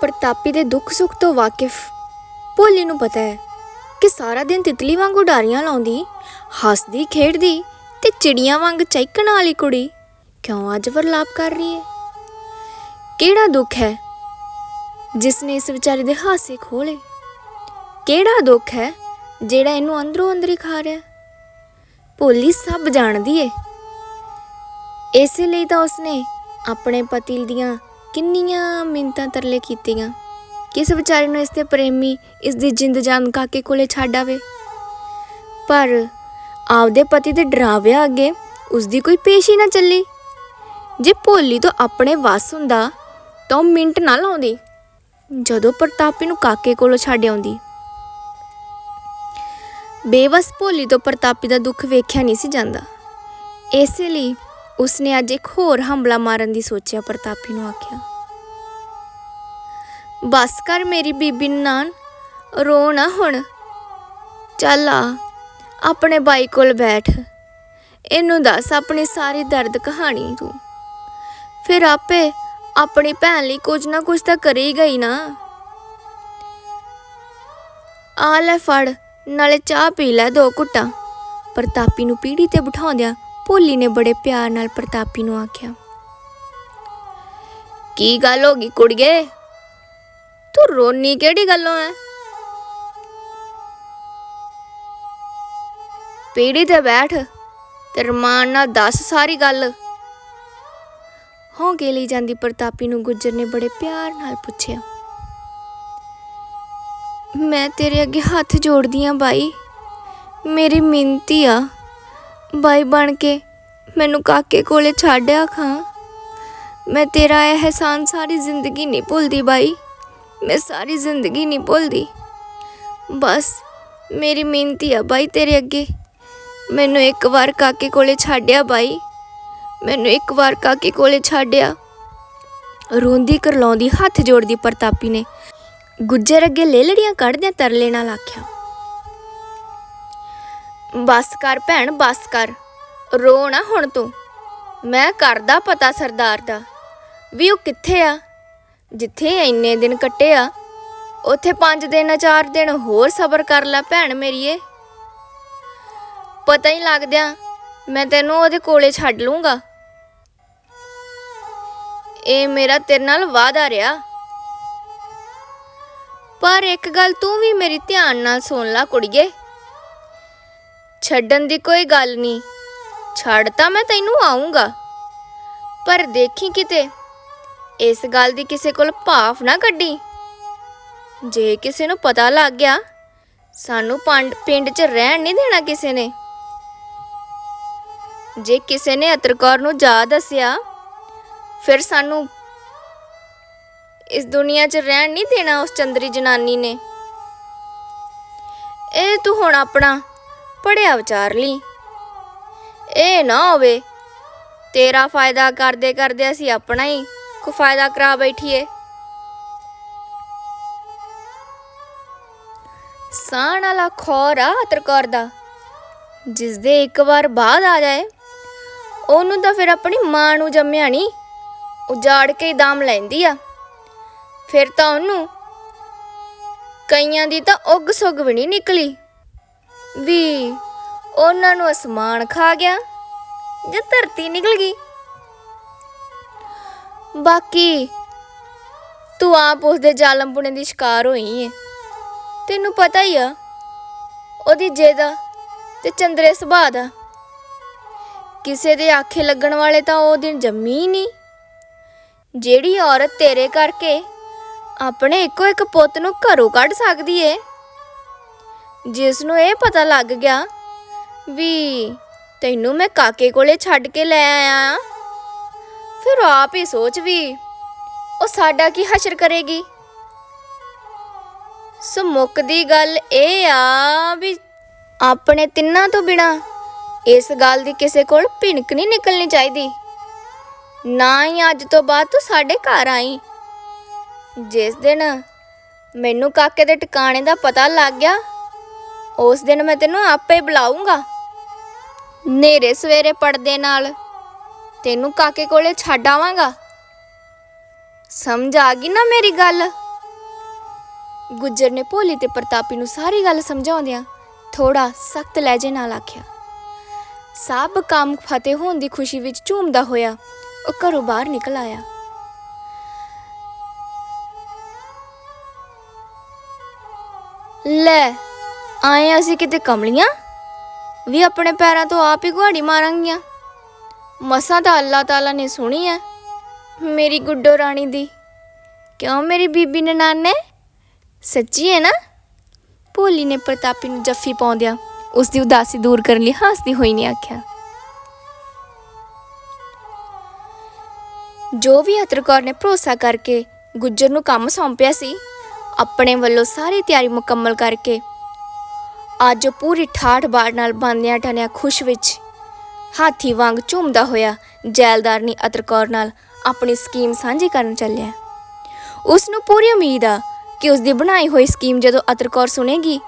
ਪ੍ਰਤਾਪੀ ਦੇ ਦੁੱਖ ਸੁੱਖ ਤੋਂ ਵਾਕਿਫ। ਭੋਲੀ ਨੂੰ ਪਤਾ ਹੈ ਕਿ ਸਾਰਾ ਦਿਨ ਤਿਤਲੀ ਵਾਂਗੂ ਡਾਰੀਆਂ ਲਾਉਂਦੀ, ਹੱਸਦੀ, ਖੇਡਦੀ ਤੇ ਚਿੜੀਆਂ ਵਾਂਗ ਚਹਿਕਣ ਵਾਲੀ ਕੁੜੀ ਕਿਉਂ ਅੱਜ ਵਰਲਾਪ ਕਰ ਰਹੀ ਹੈ? ਕਿਹੜਾ ਦੁੱਖ ਹੈ ਜਿਸ ਨੇ ਇਸ ਵਿਚਾਰੇ ਦੇ ਹਾਸੇ ਖੋਲੇ ਕਿਹੜਾ ਦੁੱਖ ਹੈ ਜਿਹੜਾ ਇਹਨੂੰ ਅੰਦਰੋਂ ਅੰਦਰ ਹੀ ਖਾ ਰਿਹਾ ਭੋਲੀ ਸਭ ਜਾਣਦੀ ਏ। ਇਸੇ ਲਈ ਤਾਂ ਉਸਨੇ ਆਪਣੇ ਪਤੀ ਦੀਆਂ ਕਿੰਨੀਆਂ ਮਿੰਤਾਂ ਤਰਲੇ ਕੀਤੀਆਂ? ਕਿਸ ਵਿਚਾਰੇ ਨੂੰ ਇਸ ਤੇ ਪ੍ਰੇਮੀ, ਇਸ ਦੀ ਜਿੰਦ ਜਾਨ ਕਾਕੇ ਕੋਲੇ ਛੱਡ ਆਵੇ? ਪਰ ਆਪਦੇ ਪਤੀ ਦੇ ਡਰਾਵਿਆ ਅੱਗੇ ਉਸ ਦੀ ਕੋਈ ਪੇਸ਼ ਹੀ ਨਾ ਚੱਲੀ। ਜੇ ਭੋਲੀ ਤੋਂ ਆਪਣੇ ਵੱਸ ਹੁੰਦਾ, ਤਾਂ ਉਹ ਮਿੰਟ ਨਾ ਲਾਉਂਦੀ, ਜਦੋਂ ਪ੍ਰਤਾਪੀ ਨੂੰ ਕਾਕੇ ਕੋਲੋਂ ਛੱਡ ਆਉਂਦੀ। ਬੇਵਸ ਭੋਲੀ ਤੋਂ ਪ੍ਰਤਾਪੀ ਦਾ ਦੁੱਖ ਵੇਖਿਆ ਨਹੀਂ ਸੀ ਜਾਂਦਾ। ਇਸੇ ਲਈ ਉਸਨੇ ਅੱਜ ਇੱਕ ਹੋਰ ਹਮਲਾ ਮਾਰਨ ਦੀ ਸੋਚਿਆ, ਪ੍ਰਤਾਪੀ ਨੂੰ ਆਖਿਆ। ਬਸ ਕਰ ਮੇਰੀ ਬੀਬੀ ਨਾਨ, ਰੋ ਨਾ ਹੁਣ। ਚੱਲ ਆ, ਆਪਣੇ ਬਾਈ ਕੋਲ ਬੈਠ। ਇਹਨੂੰ ਦੱਸ ਆਪਣੀ ਸਾਰੀ ਦਰਦ ਕਹਾਣੀ ਤੂੰ। ਫਿਰ ਆਪੇ ਆਪਣੀ ਭੈਣ ਲਈ ਕੁਝ ਨਾ ਕੁਝ ਤਾਂ ਕਰੇਗਾ ਹੀ ਨਾ। ਆ ਲੈ ਫੜ, ਨਾਲੇ ਚਾਹ ਪੀ ਲੈ ਦੋ ਘੁੱਟਾਂ। ਪ੍ਰਤਾਪੀ ਨੂੰ ਪੀੜੀ ਤੇ ਬਿਠਾਉਂਦਿਆਂ ਭੋਲੀ ਨੇ ਬੜੇ ਪਿਆਰ ਨਾਲ ਪ੍ਰਤਾਪੀ ਨੂੰ ਆਖਿਆ, ਕੀ ਗੱਲ ਹੋ ਗਈ ਕੁੜੀਏ? ਤੂੰ ਰੋਣੀ ਕਿਹੜੀ ਗੱਲੋਂ ਐ? ਪੀੜੀ ਤੇ ਬੈਠ ਤੇ ਰਮਾਨ ਨਾਲ ਦੱਸ ਸਾਰੀ ਗੱਲ। ਹੌਂਕੇ ਲਈ ਜਾਂਦੀ ਪ੍ਰਤਾਪੀ ਨੂੰ ਗੁੱਜਰ ਨੇ ਬੜੇ ਪਿਆਰ ਨਾਲ ਪੁੱਛਿਆ, ਮੈਂ ਤੇਰੇ ਅੱਗੇ ਹੱਥ ਜੋੜਦੀ ਆਂ ਬਾਈ, ਮੇਰੀ ਮਿੰਤੀ ਆ। ਬਾਈ ਬਣ ਕੇ ਮੈਨੂੰ ਕਾਕੇ ਕੋਲੇ ਛੱਡਿਆ ਖਾਂ। ਮੈਂ ਤੇਰਾ ਇਹ ਅਹਿਸਾਨ ਸਾਰੀ ਜ਼ਿੰਦਗੀ ਨਹੀਂ ਭੁੱਲਦੀ ਬਾਈ। ਮੈਂ ਸਾਰੀ ਜ਼ਿੰਦਗੀ ਨਹੀਂ ਭੁੱਲਦੀ। ਬਸ ਮੇਰੀ ਮਿਹਨਤੀ ਆ ਬਾਈ ਤੇਰੇ ਅੱਗੇ। ਮੈਨੂੰ ਇੱਕ ਵਾਰ ਕਾਕੇ ਕੋਲੇ ਛੱਡਿਆ ਬਾਈ। ਮੈਨੂੰ ਇੱਕ ਵਾਰ ਕਾਕੇ ਕੋਲੇ ਛੱਡਿਆ। ਰੋਂਦੀ ਕਰਲਾਉਂਦੀ ਹੱਥ ਜੋੜਦੀ ਪ੍ਰਤਾਪੀ ਨੇ। ਗੁੱਜਰ ਅੱਗੇ ਲੇਲੜੀਆਂ ਕੱਢਦਿਆਂ ਤਰਲੇ ਨਾਲ ਆਖਿਆ ਬਸ ਕਰ ਭੈਣ, ਬਸ ਕਰ। ਰੋ ਨਾ ਹੁਣ ਤੂੰ। ਮੈਂ ਕਰਦਾ ਪਤਾ ਸਰਦਾਰ ਦਾ ਵੀ ਉਹ ਕਿੱਥੇ ਆ। ਜਿੱਥੇ ਇੰਨੇ ਦਿਨ ਕੱਟੇ ਆ ਉੱਥੇ 5 ਦਿਨ 4 ਦਿਨ ਹੋਰ ਸਬਰ ਕਰ ਲੈ ਭੈਣ ਮੇਰੀਏ ਪਤਾ ਹੀ ਲੱਗਦਿਆਂ ਮੈਂ ਤੈਨੂੰ ਉਹਦੇ ਕੋਲੇ ਛੱਡ ਲੂੰਗਾ। ਇਹ ਮੇਰਾ ਤੇਰੇ ਨਾਲ ਵਾਅਦਾ ਰਿਹਾ। ਪਰ ਇੱਕ ਗੱਲ ਤੂੰ ਵੀ ਮੇਰੀ ਧਿਆਨ ਨਾਲ ਸੁਣ ਲੈ ਕੁੜੀਏ। ਛੱਡਣ ਦੀ ਕੋਈ ਗੱਲ ਨਹੀਂ ਛੱਡ ਤਾਂ ਮੈਂ ਤੈਨੂੰ ਆਉਂਗਾ ਪਰ ਦੇਖੀ ਕਿਤੇ, ਇਸ ਗੱਲ ਦੀ ਕਿਸੇ ਕੋਲ ਭਾਫ ਨਾ ਕੱਢੀ। ਜੇ ਕਿਸੇ ਨੂੰ ਪਤਾ ਲੱਗ ਗਿਆ, ਸਾਨੂੰ ਪੰਡ- ਪਿੰਡ 'ਚ ਰਹਿਣ ਨਹੀਂ ਦੇਣਾ ਕਿਸੇ ਨੇ। ਜੇ ਕਿਸੇ ਨੇ ਅਤਰਕੌਰ ਨੂੰ ਜਾ ਦੱਸਿਆ, ਫਿਰ ਸਾਨੂੰ ਇਸ ਦੁਨੀਆ 'ਚ ਰਹਿਣ ਨਹੀਂ ਦੇਣਾ ਉਸ ਚੰਦਰੀ ਜਨਾਨੀ ਨੇ। ਇਹ ਤੂੰ ਹੁਣ ਆਪਣਾ ਪੜਿਆ ਵਿਚਾਰ ਲਈ। ਇਹ ਨਾ ਹੋਵੇ, ਤੇਰਾ ਫਾਇਦਾ ਕਰਦੇ ਕਰਦੇ ਅਸੀਂ ਆਪਣਾ ਹੀ ਕੋ ਫਾਇਦਾ ਕਰਾ ਬੈਠੀਏ। ਸਾਣ ਵਾਲਾ ਖੋਰ ਆ ਤਰਕੌਰ ਦਾ ਜਿਸ ਦੇ ਇੱਕ ਵਾਰ ਬਾਅਦ ਆ ਜਾਏ, ਉਹਨੂੰ ਤਾਂ ਫਿਰ ਆਪਣੀ ਮਾਂ ਨੂੰ ਜੰਮਿਆ ਨਹੀਂ ਉਜਾੜ ਕੇ ਹੀ ਦਾਮ ਲੈਂਦੀ ਆ। ਫਿਰ ਤਾਂ ਉਹਨੂੰ ਕਈਆਂ ਦੀ ਤਾਂ ਉੱਗ ਸੁੱਗ ਵੀ ਨਹੀਂ ਨਿਕਲੀ। ਵੀ ਉਹਨਾਂ ਨੂੰ ਅਸਮਾਨ ਖਾ ਗਿਆ ਜਾਂ ਧਰਤੀ ਨਿਕਲ ਗਈ। ਬਾਕੀ ਤੂੰ ਆਪ ਉਸ ਦੇ ਜ਼ਾਲਮ ਦੀ ਸ਼ਿਕਾਰ ਹੋਈ ਏ। ਤੈਨੂੰ ਪਤਾ ਹੀ ਆ, ਉਹਦੀ ਜੇਦਾ ਤੇ ਚੰਦਰੇ ਸੁਭਾਅ ਦਾ। ਕਿਸੇ ਦੇ ਆਖੇ ਲੱਗਣ ਵਾਲੇ ਤਾਂ ਉਹ ਦਿਨ ਜੰਮੀ ਹੀ ਨਹੀਂ। ਜਿਹੜੀ ਔਰਤ ਤੇਰੇ ਕਰਕੇ ਆਪਣੇ ਇੱਕੋ ਇੱਕ ਪੁੱਤ ਨੂੰ ਘਰੋਂ ਕੱਢ ਸਕਦੀ ਏ ਜਿਸ ਨੂੰ ਇਹ ਪਤਾ ਲੱਗ ਗਿਆ ਵੀ ਤੈਨੂੰ ਮੈਂ ਕਾਕੇ ਕੋਲੇ ਛੱਡ ਕੇ ਲੈ ਆਇਆ ਫਿਰ ਆਪ ਹੀ ਸੋਚ ਵੀ ਉਹ ਸਾਡਾ ਕੀ ਹਸ਼ਰ ਕਰੇਗੀ? ਸੋ ਮੁੱਕਦੀ ਗੱਲ ਇਹ ਆ ਵੀ ਆਪਣੇ ਤਿੰਨਾਂ ਤੋਂ ਬਿਨਾ ਇਸ ਗੱਲ ਦੀ ਕਿਸੇ ਕੋਲ ਭਿਣਕ ਨਹੀਂ ਨਿਕਲਣੀ ਚਾਹੀਦੀ। ਨਾ ਹੀ ਅੱਜ ਤੋਂ ਬਾਅਦ ਤੂੰ ਸਾਡੇ ਘਰ ਆਈ। ਜਿਸ ਦਿਨ ਮੈਨੂੰ ਕਾਕੇ ਦੇ ਟਿਕਾਣੇ ਦਾ ਪਤਾ ਲੱਗ ਗਿਆ ਉਸ ਦਿਨ ਮੈਂ ਤੈਨੂੰ ਆਪੇ ਬੁਲਾਉਂਗਾ ਨੇਰੇ ਸਵੇਰੇ ਪੜਦੇ ਨਾਲ ਤੈਨੂੰ ਕਾਕੇ ਕੋਲੇ ਛੱਡ ਆਵਾਂਗਾ। ਸਮਝ ਆ ਗਈ ਨਾ ਮੇਰੀ ਗੱਲ? ਗੁੱਜਰ ਨੇ ਭੋਲੀ ਤੇ ਪ੍ਰਤਾਪੀ ਨੂੰ ਸਾਰੀ ਗੱਲ ਸਮਝਾਉਂਦਿਆਂ ਥੋੜਾ ਸਖਤ ਲਹਿਜੇ ਨਾਲ ਆਖਿਆ, ਸਭ ਕੰਮ ਫਤਿਹ ਹੋਣ ਦੀ ਖੁਸ਼ੀ ਵਿੱਚ ਝੂਮਦਾ ਹੋਇਆ, ਉਹ ਘਰੋਂ ਬਾਹਰ ਨਿਕਲ ਆਇਆ। ਲੈ ਆਏ ਅਸੀਂ ਕਿਤੇ ਕਮਲੀਆਂ? ਵੀ ਆਪਣੇ ਪੈਰਾਂ ਤੋਂ ਆਪ ਹੀ ਗੁਹਾੜੀ ਮਾਰਾਂਗੀਆਂ। ਮਸਾਂ ਤਾਂ ਅੱਲਾਹ ਤਾਲਾ ਨੇ ਸੁਣੀ ਐ, ਮੇਰੀ ਗੁੱਡੋ ਰਾਣੀ ਦੀ। ਕਿਉਂ ਮੇਰੀ ਬੀਬੀ ਨਨਾਨੇ ਸੱਚੀ ਹੈ ਨਾ? ਭੋਲੀ ਨੇ ਪ੍ਰਤਾਪੀ ਨੂੰ ਜੱਫੀ ਪਾਉਂਦਿਆਂ ਉਸ ਦੀ ਉਦਾਸੀ ਦੂਰ ਕਰਨ ਲਈ ਹੱਸਦੀ ਹੋਈ ਨੇ ਆਖਿਆ। ਜੋ ਵੀ ਅਤਰਕੌਰ ਨੇ ਭਰੋਸਾ ਕਰਕੇ ਗੁੱਜਰ ਨੂੰ ਕੰਮ ਸੌਂਪਿਆ ਸੀ, ਆਪਣੇ ਵੱਲੋਂ ਸਾਰੀ ਤਿਆਰੀ ਮੁਕੰਮਲ ਕਰਕੇ ਅੱਜ ਉਹ ਪੂਰੀ ਠਾਠ ਬਾੜ ਨਾਲ ਬੰਦਿਆਂ ਟਨਿਆ ਖੁਸ਼ ਵਿੱਚ ਹਾਥੀ ਵਾਂਗ ਝੂਮਦਾ ਹੋਇਆ ਜੈਲਦਾਰਨੀ ਅਤਰਕੌਰ ਨਾਲ ਆਪਣੀ ਸਕੀਮ ਸਾਂਝੀ ਕਰਨ ਚੱਲਿਆ। ਉਸ ਨੂੰ ਪੂਰੀ ਉਮੀਦ ਆ ਕਿ ਉਸ ਦੀ ਬਣਾਈ ਹੋਈ ਸਕੀਮ ਜਦੋਂ ਅਤਰਕੌਰ ਸੁਣੇਗੀ,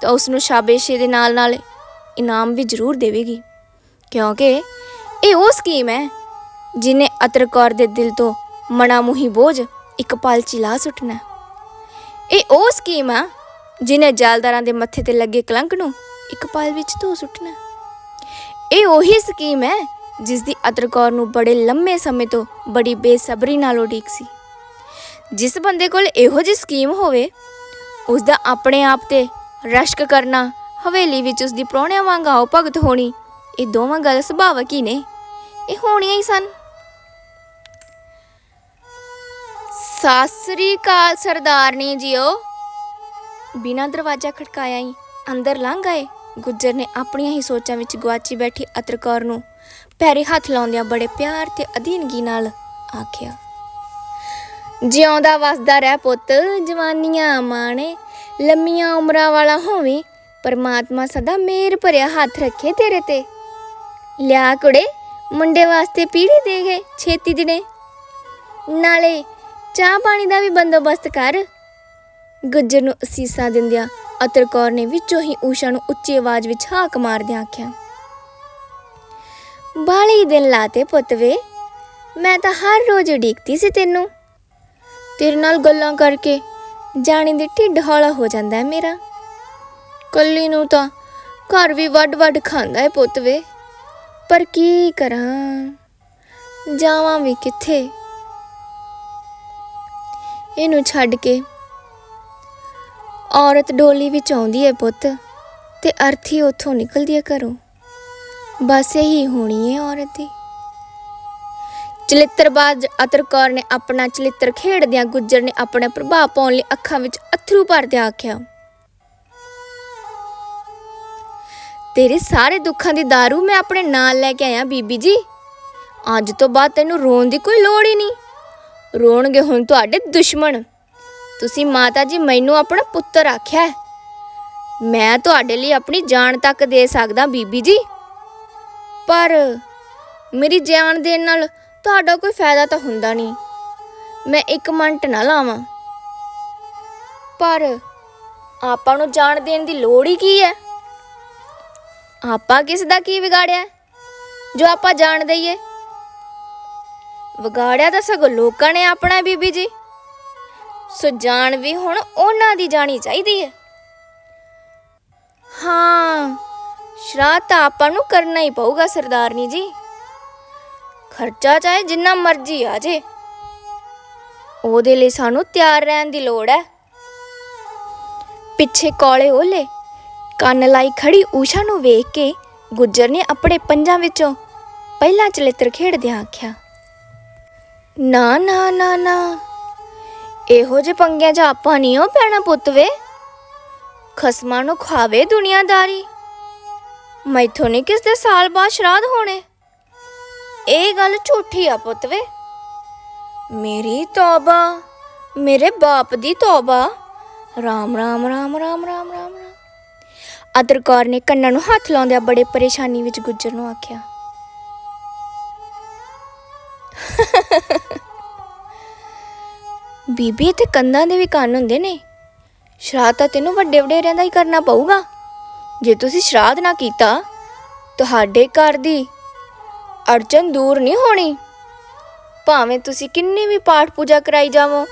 ਤਾਂ ਉਸ ਨੂੰ ਸ਼ਾਬਾਸ਼ੀ ਦੇ ਨਾਲ ਨਾਲ ਇਨਾਮ ਵੀ ਜ਼ਰੂਰ ਦੇਵੇਗੀ। ਕਿਉਂਕਿ ਇਹ ਉਹ ਸਕੀਮ ਹੈ ਜਿਨੇ ਅਤਰਕੌਰ ਦੇ ਦਿਲ ਤੋਂ ਮਣਾ ਬੋਝ ਇੱਕ ਪਲ ਚ ਸੁੱਟਣਾ। ਇਹ ਉਹ ਸਕੀਮ ਆ ਜਿਨੇ ਜਾਲਦਾਰਾਂ ਦੇ ਮੱਥੇ ਤੇ ਲੱਗੇ ਕਲੰਕ ਨੂੰ ਇੱਕ ਪਲ ਵਿੱਚ ਧੋ ਸੁੱਟਣਾ। ਇਹ ਉਹੀ ਸਕੀਮ ਹੈ ਜਿਸ ਦੀ ਅਤਰਕੌਰ ਨੂੰ ਬੜੇ ਲੰਮੇ ਸਮੇਂ ਤੋਂ ਬੜੀ ਬੇਸਬਰੀ ਨਾਲ ਉਡੀਕ ਸੀ। ਜਿਸ ਬੰਦੇ ਕੋਲ ਇਹੋ ਜਿਹੀ ਸਕੀਮ ਹੋਵੇ ਉਸ ਦਾ ਆਪਣੇ ਆਪ ਤੇ ਰਸ਼ਕ ਕਰਨਾ, ਹਵੇਲੀ ਵਿੱਚ ਉਸ ਦੀ ਪ੍ਰਾਹੁਣਿਆਂ ਵਾਂਗ ਆਓ ਭਗਤ ਹੋਣੀ, ਇਹ ਦੋਵਾਂ ਗੱਲ ਸੁਭਾਵਕ ਹੀ ਨੇ। ਇਹ ਹੋਣੀਆਂ ਹੀ ਸਨ। ਸਾਸਰੀ ਕਾਲ ਸਰਦਾਰਨੀ ਜੀਓ। ਬਿਨਾਂ ਦਰਵਾਜ਼ਾ ਖੜਕਾਇਆ ਹੀ ਅੰਦਰ ਲੰਘ ਆਏ। ਗੁੱਜਰ ਨੇ ਆਪਣੀਆਂ ਹੀ ਸੋਚਾਂ ਵਿੱਚ ਗੁਆਚੀ ਬੈਠੀ ਅਤਰਕੌਰ ਨੂੰ ਪੈਰੇ ਹੱਥ ਲਾਉਂਦਿਆਂ ਬੜੇ ਪਿਆਰ ਤੇ ਅਧੀਨਗੀ ਨਾਲ ਆਖਿਆ, ਜਿਉਂਦਾ ਵਸਦਾ ਰਹਿ ਪੁੱਤ, ਜਵਾਨੀਆਂ ਮਾਣੇ, ਲੰਮੀਆਂ ਉਮਰਾਂ ਵਾਲਾ ਹੋਵੇਂ, ਪਰਮਾਤਮਾ ਸਦਾ ਮੇਰ ਭਰਿਆ ਹੱਥ ਰੱਖੇ ਤੇਰੇ ਤੇ। ਲਿਆ ਕੁੜੇ, ਮੁੰਡੇ ਵਾਸਤੇ ਪੀੜੀ ਦੇ ਗਏ ਛੇਤੀ ਦਿਨੇ। ਨਾਲੇ ਚਾਹ ਪਾਣੀ ਦਾ ਵੀ ਬੰਦੋਬਸਤ ਕਰ ਗੱਜਰ ਨੂੰ ਅਸੀਸਾਂ ਦਿੰਦਿਆਂ ਅਤਰ ਕੌਰ ਨੇ ਵਿੱਚੋਂ ਹੀ ਊਸ਼ਾ ਨੂੰ ਉੱਚੀ ਆਵਾਜ਼ ਵਿੱਚ ਹਾਕ ਮਾਰਦਿਆਂ ਆਖਿਆ, ਬਾਲੀ ਦਿਨ ਲਾਤੇ ਪੁੱਤ ਵੇ, ਮੈਂ ਤਾਂ ਹਰ ਰੋਜ਼ ਉਡੀਕਦੀ ਸੀ ਤੈਨੂੰ। ਤੇਰੇ ਨਾਲ ਗੱਲਾਂ ਕਰਕੇ ਜਾਣੀ ਦੀ ਢਿੱਡ ਹੌਲਾ ਹੋ ਜਾਂਦਾ ਹੈ ਮੇਰਾ। ਕੱਲੀ ਨੂੰ ਤਾਂ ਘਰ ਵੀ ਵੱਡ ਵੱਡ ਖਾਂਦਾ ਹੈ ਪੁੱਤ ਵੇ। ਪਰ ਕੀ ਕਰਾਂ? ਜਾਵਾਂ ਵੀ ਕਿੱਥੇ? ਇਹਨੂੰ ਛੱਡ ਕੇ ਔਰਤ ਡੋਲੀ ਵਿੱਚ ਆਉਂਦੀ ਹੈ ਪੁੱਤ, ਤੇ ਅਰਥੀ ਉੱਥੋਂ ਨਿਕਲਦੀ ਹੈ ਘਰੋਂ। ਬਸ ਇਹੀ ਹੋਣੀ ਹੈ ਔਰਤ ਦੀ। ਚਲਿੱਤਰਬਾਜ਼ ਅਤਰਕੌਰ ਨੇ ਆਪਣਾ ਚਲਿੱਤਰ ਖੇਡਦਿਆਂ ਗੁੱਜਰ ਨੇ ਆਪਣਾ ਪ੍ਰਭਾਵ ਪਾਉਣ ਲਈ ਅੱਖਾਂ ਵਿੱਚ ਅਥਰੂ ਭਰਦਿਆਂ ਆਖਿਆ, ਤੇਰੇ ਸਾਰੇ ਦੁੱਖਾਂ ਦੀ दारू ਮੈਂ ਆਪਣੇ ਨਾਲ ਲੈ ਕੇ ਆਇਆ, ਬੀਬੀ ਜੀ। ਅੱਜ ਤੋਂ ਬਾਅਦ ਤੈਨੂੰ ਰੋਣ ਦੀ ਕੋਈ ਲੋੜ ਹੀ ਨਹੀਂ। ਰੋਣਗੇ ਹੁਣ ਤੁਹਾਡੇ ਦੁਸ਼ਮਣ। ਤੁਸੀਂ ਮਾਤਾ ਜੀ ਮੈਨੂੰ ਆਪਣਾ ਪੁੱਤਰ ਆਖਿਆ ਮੈਂ ਤੁਹਾਡੇ ਲਈ ਆਪਣੀ ਜਾਨ ਤੱਕ ਦੇ ਸਕਦਾ ਬੀਬੀ ਜੀ। ਪਰ ਮੇਰੀ ਜਾਨ ਦੇਣ ਨਾਲ ਤੁਹਾਡਾ ਕੋਈ ਫਾਇਦਾ ਤਾਂ ਹੁੰਦਾ ਨਹੀਂ। ਮੈਂ ਇੱਕ ਮਿੰਟ ਨਾ ਲਾਵਾਂ। ਪਰ ਆਪਾਂ ਨੂੰ ਜਾਣ ਦੇਣ ਦੀ ਲੋੜ ਹੀ ਕੀ ਹੈ? ਆਪਾਂ ਕਿਸ ਦਾ ਕੀ ਵਿਗਾੜਿਆ ਜੋ ਆਪਾਂ ਜਾਣ ਦਈਏ ਵਿਗਾੜਿਆ ਤਾਂ ਸਗੋਂ ਲੋਕਾਂ ਨੇ ਆਪਣਾ ਬੀਬੀ ਜੀ। ਸੋ ਜਾਣ ਵੀ ਹੁਣ ਉਹਨਾਂ ਦੀ ਜਾਣੀ ਚਾਹੀਦੀ ਹੈ। ਹਾਂ, ਸ਼ਰਾਧ ਤਾਂ ਆਪਾਂ ਨੂੰ ਕਰਨਾ ਹੀ ਪਊਗਾ ਸਰਦਾਰਨੀ ਜੀ। ਖਰਚਾ ਚਾਹੇ ਜਿੰਨਾ ਮਰਜ਼ੀ ਆ ਜੇ। ਉਹਦੇ ਲਈ ਸਾਨੂੰ ਤਿਆਰ ਰਹਿਣ ਦੀ ਲੋੜ ਹੈ। ਪਿੱਛੇ ਕੋਲੇ ਓਲੇ ਕੰਨ ਲਾਈ ਖੜੀ ਊਸ਼ਾ ਨੂੰ ਵੇਖ ਕੇ ਗੁੱਜਰ ਨੇ ਆਪਣੇ ਪੰਜਾਂ ਵਿੱਚੋਂ ਪਹਿਲਾ ਚਲੇਤਰ ਖੇਡਦਿਆਂ ਆਖਿਆ, ਨਾ ਨਾ ਨਾ ਨਾ ਇਹੋ ਜਿਹੇ ਪੰਗਿਆਂ 'ਚ ਆਪਾਂ ਨਹੀਂ ਉਹ ਪੈਣਾ ਪੁੱਤ ਵੇ। ਖਸਮਾਂ ਨੂੰ ਖਾਵੇ ਦੁਨੀਆਦਾਰੀ। ਮੈਥੋਂ ਨਹੀਂ ਕਿਸ ਦੇ ਸਾਲ ਬਾਅਦ ਸ਼ਰਾਧ ਹੋਣੇ। ਇਹ ਗੱਲ ਝੂਠੀ ਆ ਪੁੱਤ ਵੇ। ਮੇਰੀ ਤੌਬਾ, ਮੇਰੇ ਬਾਪ ਦੀ ਤੌਬਾ। ਰਾਮ ਰਾਮ ਰਾਮ ਰਾਮ ਰਾਮ ਰਾਮ ਰਾਮ। ਅਦਰ ਕੌਰ ਨੇ ਕੰਨਾਂ ਨੂੰ ਹੱਥ ਲਾਉਂਦਿਆਂ ਬੜੇ ਪਰੇਸ਼ਾਨੀ ਵਿੱਚ ਗੁੱਜਰ ਨੂੰ ਆਖਿਆ। ਬੀਬੀ ਤੇ ਕੰਧਾਂ ਦੇ ਵੀ ਕੰਨ ਹੁੰਦੇ ਨੇ। ਸ਼ਰਾਧ ਤਾਂ ਤੈਨੂੰ ਵੱਡੇ ਵਡੇਰਿਆਂ ਦਾ ਹੀ ਕਰਨਾ ਪਊਗਾ। ਜੇ ਤੁਸੀਂ ਸ਼ਰਾਧ ਨਾ ਕੀਤਾ, ਤੁਹਾਡੇ ਘਰ ਦੀ ਅੜਚਨ ਦੂਰ ਨਹੀਂ ਹੋਣੀ। ਭਾਵੇਂ ਤੁਸੀਂ ਕਿੰਨੀ ਵੀ ਪਾਠ ਪੂਜਾ ਕਰਾਈ ਜਾਵੋ,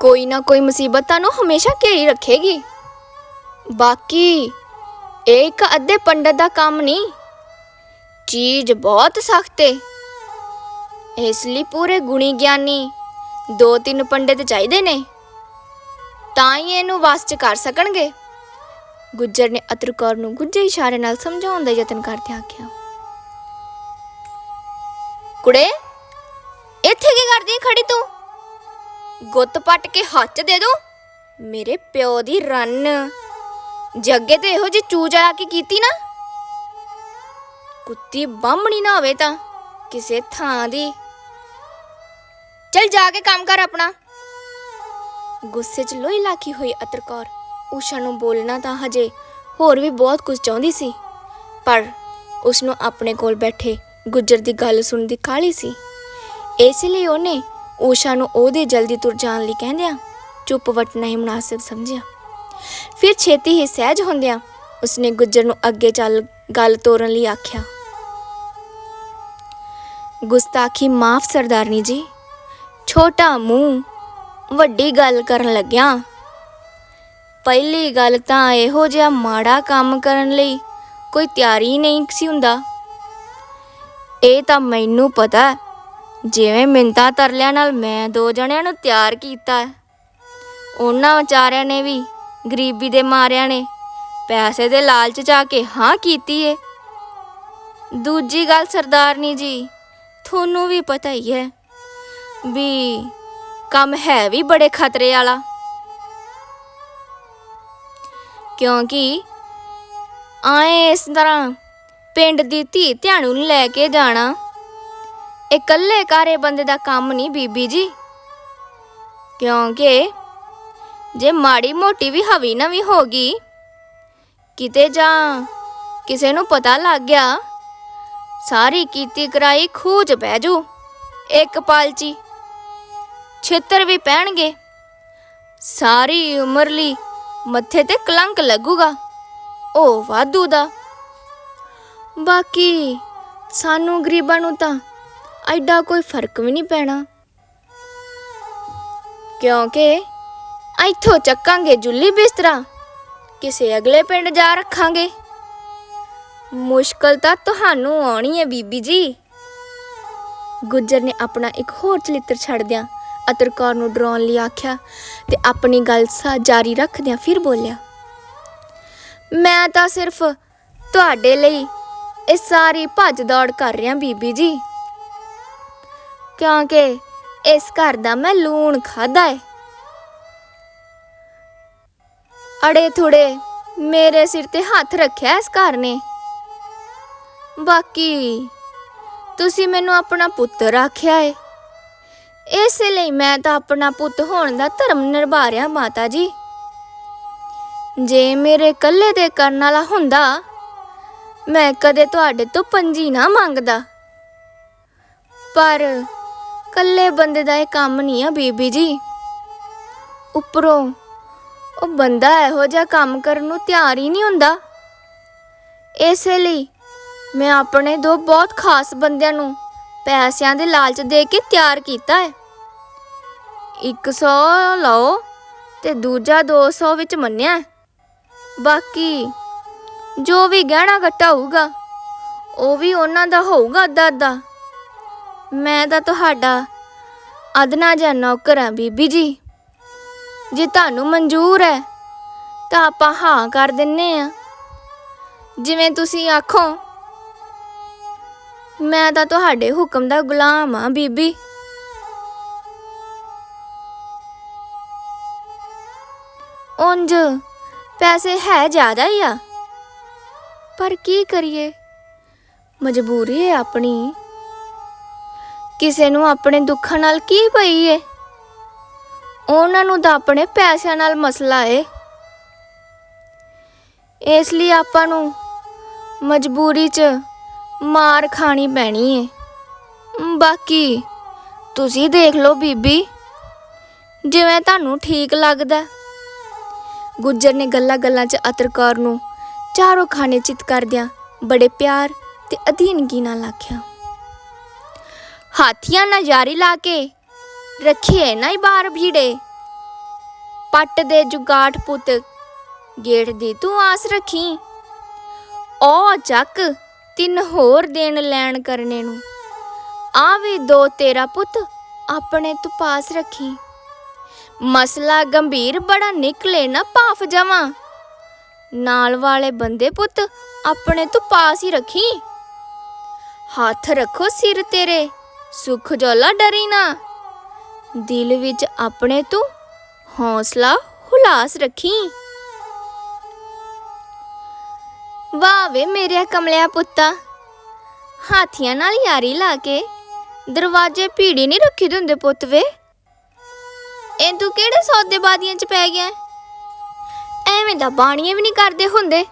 ਕੋਈ ਨਾ ਕੋਈ ਮੁਸੀਬਤ ਤੁਹਾਨੂੰ ਹਮੇਸ਼ਾ ਘੇਰੀ ਰੱਖੇਗੀ। ਬਾਕੀ ਇਹ ਇੱਕ ਅੱਧੇ ਪੰਡਤ ਦਾ ਕੰਮ ਨਹੀਂ, ਚੀਜ਼ ਬਹੁਤ ਸਖਤ ਏ। ਇਸ ਲਈ ਪੂਰੇ ਗੁਣੀ ਗਿਆਨੀ ਦੋ ਤਿੰਨ ਪੰਡਿਤ ਚਾਹੀਦੇ ਨੇ। ਤਾਂ ਹੀ ਇਹਨੂੰ ਵਸ ਚ ਕਰ ਸਕਣਗੇ। ਗੁੱਜਰ ਨੇ ਅਤਰਕੌਰ ਨੂੰ ਗੁੱਜੇ ਇਸ਼ਾਰੇ ਨਾਲ ਸਮਝਾਉਣ ਦਾ ਯਤਨ ਕਰਦੇ ਆਖਿਆ। ਕੁੜੇ, ਇੱਥੇ ਕੀ ਕਰਦੀ ਆਂ ਖੜੀ ਤੂੰ? ਗੁੱਤ ਪੱਟ ਕੇ ਹੱਥ ਦੇ ਦੋ। ਮੇਰੇ ਪਿਓ ਦੀ ਰੰਨ। ਜੱਗੇ ਤੇ ਇਹੋ ਜਿਹੀ ਚੂਜ ਆ ਕੇ ਕੀਤੀ ਨਾ? ਕੁੱਤੀ ਬਾਹਮਣੀ ਨਾ ਹੋਵੇ ਤਾਂ ਕਿਸੇ ਥਾਂ ਦੀ। ਚਲ ਜਾ ਕੇ ਕੰਮ ਕਰ ਆਪਣਾ। ਗੁੱਸੇ 'ਚ ਲੋਈ ਲਾਖੀ ਹੋਈ ਅਤਰਕੌਰ ਊਸ਼ਾ ਨੂੰ ਬੋਲਣਾ ਤਾਂ ਹਜੇ ਹੋਰ ਵੀ ਬਹੁਤ ਕੁਝ ਚਾਹੁੰਦੀ ਸੀ, ਪਰ ਉਸ ਨੂੰ ਆਪਣੇ ਕੋਲ ਬੈਠੇ ਗੁੱਜਰ ਦੀ ਗੱਲ ਸੁਣਨ ਦੀ ਕਾਹਲੀ ਸੀ। ਇਸ ਲਈ ਉਹਨੇ ਊਸ਼ਾ ਨੂੰ ਉਹਦੇ ਜਲਦੀ ਤੁਰ ਜਾਣ ਲਈ ਕਹਿੰਦਿਆਂ ਚੁੱਪ ਵਟਣਾ ਹੀ ਮੁਨਾਸਿਬ ਸਮਝਿਆ। ਫਿਰ ਛੇਤੀ ਹੀ ਸਹਿਜ ਹੁੰਦਿਆਂ ਉਸਨੇ ਗੁੱਜਰ ਨੂੰ ਅੱਗੇ ਚੱਲ ਗੱਲ ਤੋਰਨ ਲਈ ਆਖਿਆ, ਗੁਸਤਾਖੀ ਮਾਫ ਸਰਦਾਰਨੀ ਜੀ ਛੋਟਾ ਮੂੰਹ ਵੱਡੀ ਗੱਲ ਕਰਨ ਲੱਗਿਆ। ਪਹਿਲੀ ਗੱਲ ਤਾਂ ਇਹੋ ਜਿਹਾ ਮਾੜਾ ਕੰਮ ਕਰਨ ਲਈ ਕੋਈ ਤਿਆਰੀ ਨਹੀਂ ਸੀ ਹੁੰਦਾ। ਇਹ ਤਾਂ ਮੈਨੂੰ ਪਤਾ ਜਿਵੇਂ ਮਿੰਤਾ ਤਰਲਿਆਂ ਨਾਲ ਮੈਂ ਦੋ ਜਣਿਆਂ ਨੂੰ ਤਿਆਰ ਕੀਤਾ ਉਹਨਾਂ ਵਿਚਾਰਿਆਂ ਨੇ ਵੀ ਗਰੀਬੀ ਦੇ ਮਾਰਿਆਂ ਨੇ ਪੈਸੇ ਦੇ ਲਾਲਚ ਜਾ ਕੇ ਹਾਂ ਕੀਤੀ ਏ। ਦੂਜੀ ਗੱਲ ਸਰਦਾਰਨੀ ਜੀ, ਤੁਹਾਨੂੰ ਵੀ ਪਤਾ ਹੀ ਹੈ ਵੀ ਕੰਮ ਹੈ ਵੀ ਬੜੇ ਖਤਰੇ ਵਾਲਾ। ਕਿਉਂਕਿ ਆਏ ਇਸ ਤਰ੍ਹਾਂ ਪਿੰਡ ਦੀ ਧੀ ਧਿਆਣੂ ਨੂੰ ਲੈ ਕੇ ਜਾਣਾ ਇਕੱਲੇ ਕਾਰੇ ਬੰਦੇ ਦਾ ਕੰਮ ਨਹੀਂ ਬੀਬੀ ਜੀ। ਕਿਉਂਕਿ ਜੇ ਮਾੜੀ ਮੋਟੀ ਵੀ ਹਵੀ ਨਾ ਵੀ ਹੋ ਗਈ, ਕਿਤੇ ਜਾਂ ਕਿਸੇ ਨੂੰ ਪਤਾ ਲੱਗ ਗਿਆ, ਸਾਰੀ ਕੀਤੀ ਕਰਾਈ ਖੂਜ ਬਹਿ ਜੂ, ਇੱਕ ਪਾਲਚੀ ਛਿੱਤਰ ਵੀ ਪੈਣਗੇ। ਸਾਰੀ ਉਮਰ ਲਈ ਮੱਥੇ ਤੇ ਕਲੰਕ ਲੱਗੂਗਾ। ਉਹ ਵਾਧੂ ਦਾ। ਬਾਕੀ ਸਾਨੂੰ ਗਰੀਬਾਂ ਨੂੰ ਤਾਂ ਐਡਾ ਕੋਈ ਫ਼ਰਕ ਵੀ ਨਹੀਂ ਪੈਣਾ। ਕਿਉਂਕਿ ਇੱਥੋਂ ਚੱਕਾਂਗੇ ਜੁੱਲੀ ਬਿਸਤਰਾ, ਕਿਸੇ ਅਗਲੇ ਪਿੰਡ ਜਾ ਰੱਖਾਂਗੇ। ਮੁਸ਼ਕਲ ਤਾਂ ਤੁਹਾਨੂੰ ਆਉਣੀ ਹੈ ਬੀਬੀ ਜੀ। ਗੁੱਜਰ ਨੇ ਆਪਣਾ ਇੱਕ ਹੋਰ ਚਲਿੱਤਰ ਅਤਰ ਕੌਰ ਨੂੰ ਡਰਾਉਣ ਲਈ ਆਖਿਆ ਤੇ ਆਪਣੀ ਗੱਲ ਸਾ ਜਾਰੀ ਰੱਖਦਿਆਂ ਫਿਰ ਬੋਲਿਆ, ਮੈਂ ਤਾਂ ਸਿਰਫ ਤੁਹਾਡੇ ਲਈ ਇਹ ਸਾਰੀ ਭੱਜ ਦੌੜ ਕਰ ਰਿਹਾ ਬੀਬੀ ਜੀ। ਕਿਉਂਕਿ ਇਸ ਘਰ ਦਾ ਮੈਂ ਲੂਣ ਖਾਦਾ ਏ। ਅੜੇ ਥੋੜੇ ਮੇਰੇ ਸਿਰ ਤੇ ਹੱਥ ਰੱਖਿਆ ਇਸ ਘਰ ਨੇ। ਬਾਕੀ ਤੁਸੀਂ ਮੈਨੂੰ ਆਪਣਾ ਪੁੱਤਰ ਆਖਿਆ ਏ। ਇਸ ਲਈ ਮੈਂ ਤਾਂ ਆਪਣਾ ਪੁੱਤ ਹੋਣ ਦਾ ਧਰਮ ਨਿਭਾ ਰਿਹਾ, ਮਾਤਾ ਜੀ। ਜੇ ਮੇਰੇ ਇਕੱਲੇ ਦੇ ਕਰਨ ਵਾਲਾ ਹੁੰਦਾ, ਮੈਂ ਕਦੇ ਤੁਹਾਡੇ ਤੋਂ ਪੰਜੀ ਨਾ ਮੰਗਦਾ। ਪਰ ਇਕੱਲੇ ਬੰਦੇ ਦਾ ਇਹ ਕੰਮ ਨਹੀਂ ਆ, ਬੀਬੀ ਜੀ। ਉੱਪਰੋਂ ਉਹ ਬੰਦਾ ਇਹੋ ਜਿਹਾ ਕੰਮ ਕਰਨ ਨੂੰ ਤਿਆਰ ਹੀ ਨਹੀਂ ਹੁੰਦਾ। ਇਸੇ ਲਈ ਮੈਂ ਆਪਣੇ ਦੋ ਬਹੁਤ ਖਾਸ ਬੰਦਿਆਂ ਨੂੰ ਪੈਸਿਆਂ ਦੇ ਲਾਲਚ ਦੇ ਕੇ ਤਿਆਰ ਕੀਤਾ ਹੈ। 100 ਲਓ ਤੇ ਦੂਜਾ 200 ਵਿੱਚ ਮੰਨਿਆ। ਬਾਕੀ ਜੋ ਵੀ ਗਹਿਣਾ ਗੱਟਾ ਹੋਊਗਾ, ਉਹ ਵੀ ਉਹਨਾਂ ਦਾ ਹੋਊਗਾ ਅੱਧਾ ਅੱਧਾ। ਮੈਂ ਤਾਂ ਤੁਹਾਡਾ ਅਦਨਾ ਜਿਹਾ ਨੌਕਰ ਹਾਂ ਬੀਬੀ ਜੀ। ਜੇ ਤੁਹਾਨੂੰ ਮਨਜ਼ੂਰ ਹੈ, ਤਾਂ ਆਪਾਂ ਹਾਂ ਕਰ ਦਿੰਨੇ ਆ। ਜਿਵੇਂ ਤੁਸੀਂ ਆਖੋ, ਮੈਂ ਤਾਂ ਤੁਹਾਡੇ ਹੁਕਮ ਦਾ ਗੁਲਾਮ ਆ ਬੀਬੀ। ਉਂਝ ਪੈਸੇ ਹੈ ਜ਼ਿਆਦਾ ਹੀ ਆ। ਪਰ ਕੀ ਕਰੀਏ? ਮਜਬੂਰੀ ਹੈ ਆਪਣੀ। ਕਿਸੇ ਨੂੰ ਆਪਣੇ ਦੁੱਖਾਂ ਨਾਲ ਕੀ ਪਈ ਏ? ਉਹਨਾਂ ਨੂੰ ਤਾਂ ਆਪਣੇ ਪੈਸਿਆਂ ਨਾਲ ਮਸਲਾ ਏ। ਇਸ ਲਈ ਆਪਾਂ ਨੂੰ ਮਜਬੂਰੀ 'ਚ ਮਾਰ ਖਾਣੀ ਪੈਣੀ ਏ। ਬਾਕੀ ਤੁਸੀਂ ਦੇਖ ਲਓ ਬੀਬੀ, ਜਿਵੇਂ ਤੁਹਾਨੂੰ ਠੀਕ ਲੱਗਦਾ। ਗੁੱਜਰ ਨੇ ਗੱਲਾਂ-ਗੱਲਾਂ 'ਚ ਅਤਰਕੌਰ ਨੂੰ ਚਾਰੋਂ ਖਾਣੇ ਚਿਤ ਕਰਦਿਆਂ ਬੜੇ ਪਿਆਰ ਤੇ ਅਧੀਨਗੀ ਨਾਲ ਆਖਿਆ, ਹਾਥੀਆਂ ਨਾ ਯਾਰੀ ਲਾ ਕੇ ਰੱਖੀਏ ਨਾ ਹੀ ਬਾਰ ਭੀੜੇ ਪੱਟ ਦੇ ਜੁਗਾਟ ਪੁੱਤ, ਗੇਟ ਦੀ ਤੂੰ ਆਸ ਰੱਖੀ। ਓ ਚੱਕ ਤਿੰਨ ਹੋਰ ਦੇਣ ਲੈਣ ਕਰਨੇ ਨੂੰ। ਆਵੇ ਦੋ ਤੇਰਾ ਪੁੱਤ ਆਪਣੇ ਤੂੰ ਪਾਸ ਰੱਖੀ। ਮਸਲਾ ਗੰਭੀਰ ਬੜਾ ਨਿਕਲੇ ਨਾ ਭਾਫ ਜਾਵਾਂ। ਨਾਲ ਵਾਲੇ ਬੰਦੇ ਪੁੱਤ, ਆਪਣੇ ਤੂੰ ਪਾਸ ਹੀ ਰੱਖੀ। ਹੱਥ ਰੱਖੋ ਸਿਰ ਤੇਰੇ, ਸੁਖ ਜੋਲਾ ਡਰੀ ਨਾ। ਦਿਲ ਵਿੱਚ ਆਪਣੇ ਤੂੰ ਹੌਸਲਾ ਹੁਲਾਸ ਰੱਖੀ। ਵਾਹ ਵੇ ਮੇਰੇ ਕਮਲਿਆ ਪੁੱਤਾ। ਹਾਥੀਆਂ ਨਾਲ ਯਾਰੀ ਲਾ ਕੇ ਦਰਵਾਜ਼ੇ ਭੀੜੀ ਨਹੀਂ ਰੱਖੀ ਦਿੰਦੇ ਪੁੱਤ ਵੇ। ਇਹ ਤੂੰ ਕਿਹੜੇ ਸੌਦੇਬਾਜ਼ੀਆਂ 'ਚ ਪੈ ਗਿਆ? ਐਵੇਂ ਦਾ ਬਾਣੀਏ ਵੀ ਨਹੀਂ ਕਰਦੇ ਹੁੰਦੇ।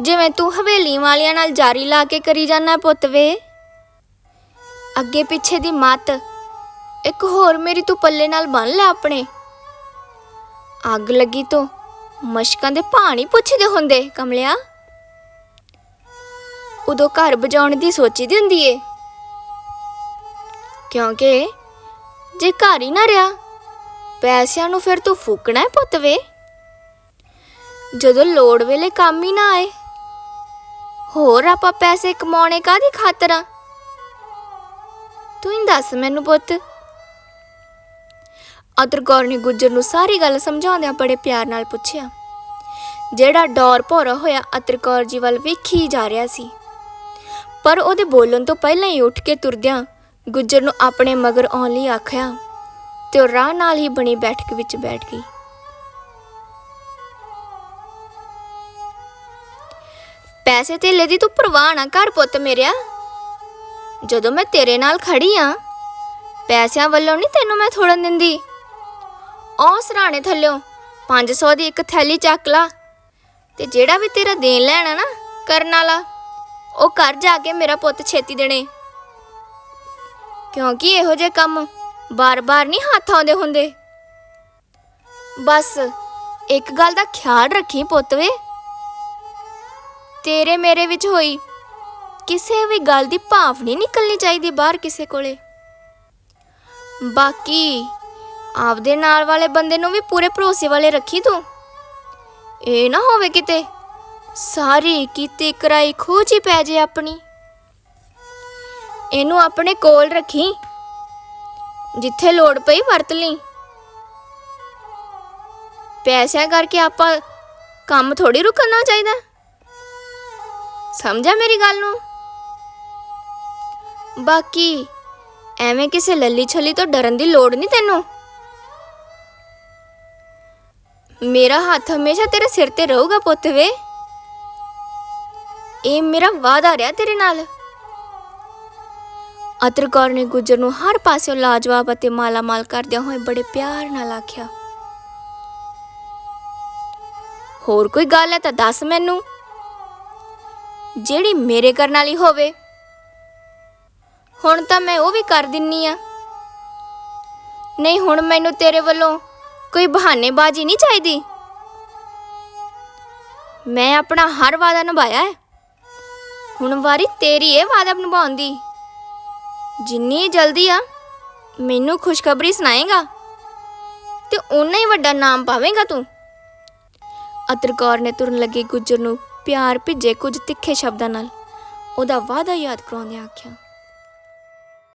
ਜਿਵੇਂ ਤੂੰ ਹਵੇਲੀ ਵਾਲਿਆਂ ਨਾਲ ਜਾਰੀ ਲਾ ਕੇ ਕਰੀ ਜਾਂਦਾ ਪੁੱਤ ਵੇ। ਅੱਗੇ ਪਿੱਛੇ ਦੀ ਮੱਤ, ਇੱਕ ਹੋਰ ਮੇਰੀ ਤੂੰ ਪੱਲੇ ਨਾਲ ਬੰਨ ਲੈ ਆਪਣੇ। ਅੱਗ ਲੱਗੀ ਤੋਂ ਮਸ਼ਕਾਂ ਦੇ ਪਾਣੀ ਪੁੱਛਦੇ ਹੁੰਦੇ, ਕਮਲਿਆ। ਉਦੋਂ ਘਰ ਬਜਾਉਣ ਦੀ ਸੋਚੀ ਦੀ ਹੁੰਦੀ ਏ। ਕਿਉਂਕਿ ਜੇ ਘਰ ਹੀ ਨਾ ਰਿਹਾ ਪੈਸਿਆਂ ਨੂੰ ਫਿਰ ਤੂੰ ਫੂਕਣਾ ਹੈ ਪੁੱਤ ਵੇ? ਜਦੋਂ ਲੋੜ ਵੇਲੇ ਕੰਮ ਹੀ ਨਾ ਆਏ। ਹੋਰ ਆਪਾਂ ਪੈਸੇ ਕਮਾਉਣੇ ਕਾਦੀ ਖਾਤਰ ਆ? ਤੂੰ ਹੀ ਦੱਸ ਮੈਨੂੰ ਪੁੱਤ। ਅਦਰਗੌਰ ਨੇ ਗੁੱਜਰ ਨੂੰ ਸਾਰੀ ਗੱਲ ਸਮਝਾਉਂਦਿਆਂ ਬੜੇ ਪਿਆਰ ਨਾਲ ਪੁੱਛਿਆ। ਜਿਹੜਾ ਡੌਰ ਭੋਰਾ ਹੋਇਆ ਅਤਰਕੌਰ ਜੀ ਵੱਲ ਵੇਖੀ ਜਾ ਰਿਹਾ ਸੀ। ਪਰ ਉਹਦੇ ਬੋਲਣ ਤੋਂ ਪਹਿਲਾਂ ਹੀ ਉੱਠ ਕੇ ਤੁਰਦਿਆਂ ਗੁੱਜਰ ਨੂੰ ਆਪਣੇ ਮਗਰ ਆਉਣ ਲਈ ਆਖਿਆ ਤੇ ਉਹ ਰਾਹ ਨਾਲ ਹੀ ਬਣੀ ਬੈਠਕ ਵਿੱਚ ਬੈਠ ਗਈ। ਪੈਸੇ ਧੇਲੇ ਦੀ ਤੂੰ ਪਰਵਾਹ ਨਾ ਕਰ ਪੁੱਤ ਮੇਰਿਆ। ਜਦੋਂ ਮੈਂ ਤੇਰੇ ਨਾਲ ਖੜੀ ਆ, ਪੈਸਿਆਂ ਵੱਲੋਂ ਨਹੀਂ ਤੈਨੂੰ ਮੈਂ ਥੋੜਨ ਦਿੰਦੀ। ਉਹ ਸਰਾਣੇ ਥੱਲਿਓ 500 ਦੀ ਇੱਕ ਥੈਲੀ ਚੱਕ ਲਾ ਤੇ ਜਿਹੜਾ ਵੀ ਤੇਰਾ ਦੇਣ ਲੈਣਾ ਨਾ ਕਰਨ ਵਾਲਾ, ਉਹ ਘਰ ਜਾ ਕੇ ਮੇਰਾ ਪੁੱਤ ਛੇਤੀ ਦੇਣੇ। ਕਿਉਂਕਿ ਇਹੋ ਜਿਹੇ ਕੰਮ ਬਾਰ-ਬਾਰ ਨਹੀਂ ਹੱਥ ਆਉਂਦੇ ਹੁੰਦੇ। ਬਸ ਇੱਕ ਗੱਲ ਦਾ ਖਿਆਲ ਰੱਖੀ ਪੁੱਤ ਵੇ। ਤੇਰੇ ਮੇਰੇ ਵਿੱਚ ਹੋਈ ਕਿਸੇ ਵੀ ਗੱਲ ਦੀ ਭਾਵ ਨਹੀਂ ਨਿਕਲਣੀ ਚਾਹੀਦੀ ਬਾਹਰ ਕਿਸੇ ਕੋਲੇ। ਬਾਕੀ ਆਪਦੇ ਨਾਲ ਵਾਲੇ ਬੰਦੇ ਨੂੰ ਵੀ ਪੂਰੇ ਭਰੋਸੇ ਵਾਲੇ ਰੱਖੀ ਤੂੰ। ਇਹ ਨਾ ਹੋਵੇ ਕਿਤੇ ਸਾਰੀ ਕੀਤੀ ਕਰਾਈ ਖੋਜ ਹੀ ਪੈ ਜੇ ਆਪਣੀ। ਇਹਨੂੰ ਆਪਣੇ ਕੋਲ ਰੱਖੀ। ਜਿੱਥੇ ਲੋੜ ਪਈ ਵਰਤ ਲਈ। ਪੈਸਿਆਂ ਕਰਕੇ ਆਪਾਂ ਕੰਮ ਥੋੜੀ ਰੁਕਣਾ ਚਾਹੀਦਾ। ਸਮਝਿਆ ਮੇਰੀ ਗੱਲ ਨੂੰ? ਬਾਕੀ ਐਵੇਂ ਕਿਸੇ ਲੱਲੀ ਛੱਲੀ ਤੋਂ ਡਰਨ ਦੀ ਲੋੜ ਨਹੀਂ ਤੈਨੂੰ? ਮੇਰਾ ਹੱਥ ਹਮੇਸ਼ਾ ਤੇਰੇ ਸਿਰ ਤੇ ਰਹੂਗਾ ਪੁੱਤ ਵੇ। ਇਹ ਮੇਰਾ ਵਾਅਦਾ ਰਿਹਾ ਤੇਰੇ ਨਾਲ। ਅਤਰ ਕੌਰ ਨੇ ਗੁੱਜਰ ਨੂੰ ਹਰ ਪਾਸਿਓਂ ਲਾਜਵਾਬ ਅਤੇ ਮਾਲਾਮਾਲ ਕਰਦਿਆਂ ਹੋਏ ਬੜੇ ਪਿਆਰ ਨਾਲ ਆਖਿਆ, ਹੋਰ ਕੋਈ ਗੱਲ ਹੈ ਤਾਂ ਦੱਸ ਮੈਨੂੰ। ਜਿਹੜੀ ਮੇਰੇ ਕਰਨ ਵਾਲੀ ਹੋਵੇ, ਹੁਣ ਤਾਂ ਮੈਂ ਉਹ ਵੀ ਕਰ ਦਿੰਨੀ ਆ। ਨਹੀਂ, ਹੁਣ ਮੈਨੂੰ ਤੇਰੇ ਵੱਲੋਂ ਕੋਈ ਬਹਾਨੇਬਾਜ਼ੀ ਨਹੀਂ ਚਾਹੀਦੀ। ਮੈਂ ਆਪਣਾ ਹਰ ਵਾਅਦਾ ਨਿਭਾਇਆ ਹੈ। ਹੁਣ ਵਾਰੀ ਤੇਰੀ ਇਹ ਵਾਅਦਾ ਨਿਭਾਉਣ ਦੀ। ਜਿੰਨੀ ਜਲਦੀ ਆ, ਮੈਨੂੰ ਖੁਸ਼ਖਬਰੀ ਸੁਣਾਏਗਾ? ਤੇ ਓਨਾ ਹੀ ਵੱਡਾ ਨਾਮ ਪਾਵੇਂਗਾ ਤੂੰ? ਅਤਰਕੌਰ ਨੇ ਤੁਰਨ ਲੱਗੀ ਗੁੱਜਰ ਨੂੰ ਪਿਆਰ ਭਿੱਜੇ ਕੁਝ ਤਿੱਖੇ ਸ਼ਬਦਾਂ ਨਾਲ। ਉਹਦਾ ਵਾਅਦਾ ਯਾਦ ਕਰਾਉਂਦਿਆਂ ਆਖਿਆ